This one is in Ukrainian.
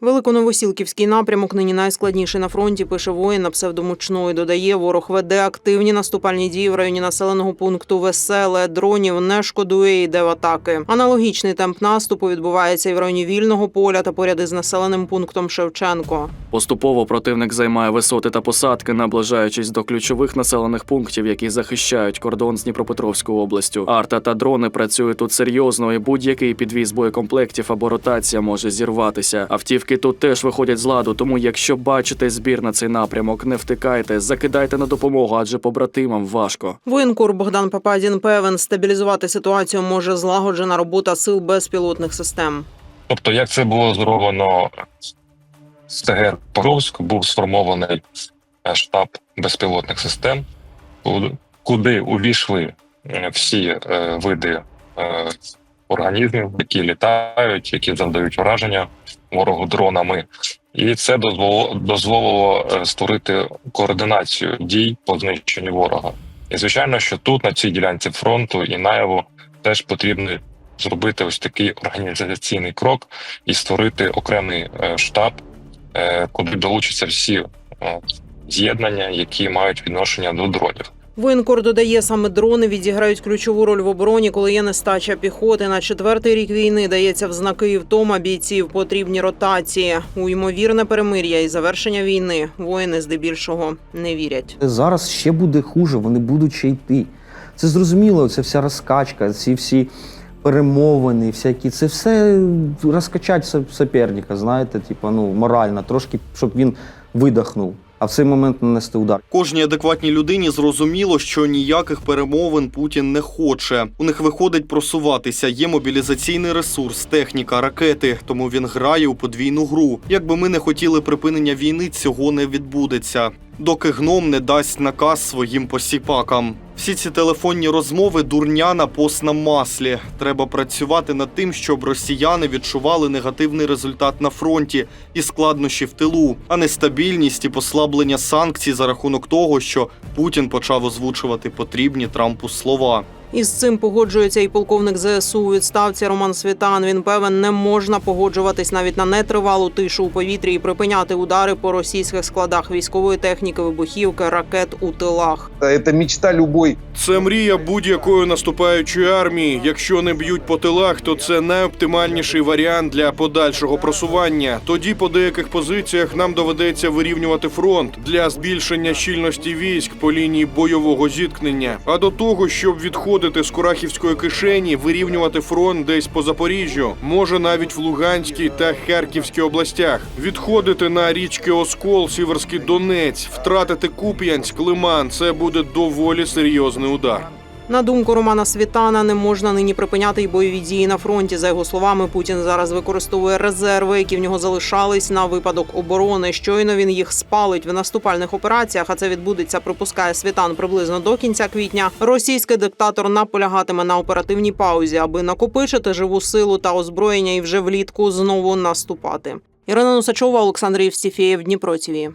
Великоновосілківський напрямок нині найскладніший на фронті, пише воїн на псевдомучної. Додає, ворог веде активні наступальні дії в районі населеного пункту Веселе. Дронів не шкодує йде в атаки. Аналогічний темп наступу відбувається і в районі вільного поля та поряд із населеним пунктом Шевченко. Поступово противник займає висоти та посадки, наближаючись до ключових населених пунктів, які захищають кордон з Дніпропетровською областю. Арта та дрони працюють тут серйозно, і будь-який підвіз боєкомплектів або ротація може зірватися. Автівки тут теж виходять з ладу. Тому, якщо бачите збір на цей напрямок, не втикайте, закидайте на допомогу, адже побратимам важко. Воєнкор Богдан Пападін певен, стабілізувати ситуацію може злагоджена робота сил безпілотних систем. Тобто, як це було зроблено з ТГР Покровськ, був сформований е, штаб безпілотних систем, ку- куди увійшли е, всі е, види організмів, які літають, які завдають ураження ворогу дронами. І це дозволило, дозволило е, створити координацію дій по знищенню ворога. І звичайно, що тут, на цій ділянці фронту і наяву, теж потрібно зробити ось такий організаційний крок і створити окремий е, штаб, е, куди долучаться всі з'єднання, які мають відношення до дронів. Воєнкор додає, саме дрони відіграють ключову роль в обороні, коли є нестача піхоти. На четвертий рік війни дається в знаки і втома бійців потрібні ротації. У ймовірне перемир'я і завершення війни воїни здебільшого не вірять. Зараз ще буде хуже, вони будуть ще йти. Це зрозуміло, це вся розкачка, ці всі перемовини, всякі, це все розкачать со- суперника, знаєте, типу, ну, морально, трошки, щоб він видихнув, а в цей момент нанести удар. Кожній адекватній людині зрозуміло, що ніяких перемовин Путін не хоче. У них виходить просуватися. Є мобілізаційний ресурс, техніка, ракети. Тому він грає у подвійну гру. Якби ми не хотіли припинення війни, цього не відбудеться. Доки гном не дасть наказ своїм посіпакам. Всі ці телефонні розмови дурня на постном маслі. Треба працювати над тим, щоб росіяни відчували негативний результат на фронті і складнощі в тилу, а не стабільність і послаблення санкцій за рахунок того, що Путін почав озвучувати потрібні Трампу слова. Із цим погоджується і полковник ЗСУ у відставці Роман Світан. Він певен, не можна погоджуватись навіть на нетривалу тишу у повітрі і припиняти удари по російських складах військової техніки, вибухівки, ракет у тилах. Это мечта любой Це мрія будь-якої наступаючої армії. Якщо не б'ють по тилах, то це найоптимальніший варіант для подальшого просування. Тоді по деяких позиціях нам доведеться вирівнювати фронт для збільшення щільності військ по лінії бойового зіткнення. А до того, щоб відходити з Курахівської кишені, вирівнювати фронт десь по Запоріжжю, може навіть в Луганській та Харківській областях, відходити на річки Оскол, Сіверський Донець, втратити Куп'янськ, Лиман. Це буде доволі серйозний удар. На думку Романа Світана, не можна нині припиняти й бойові дії на фронті. За його словами, Путін зараз використовує резерви, які в нього залишались на випадок оборони. Щойно він їх спалить в наступальних операціях. А це відбудеться, припускає Світан приблизно до кінця квітня. Російський диктатор наполягатиме на оперативній паузі, аби накопичити живу силу та озброєння і вже влітку знову наступати. Ірина Носачова, Олександр Євстіфєєв, Дніпро ТІВІ.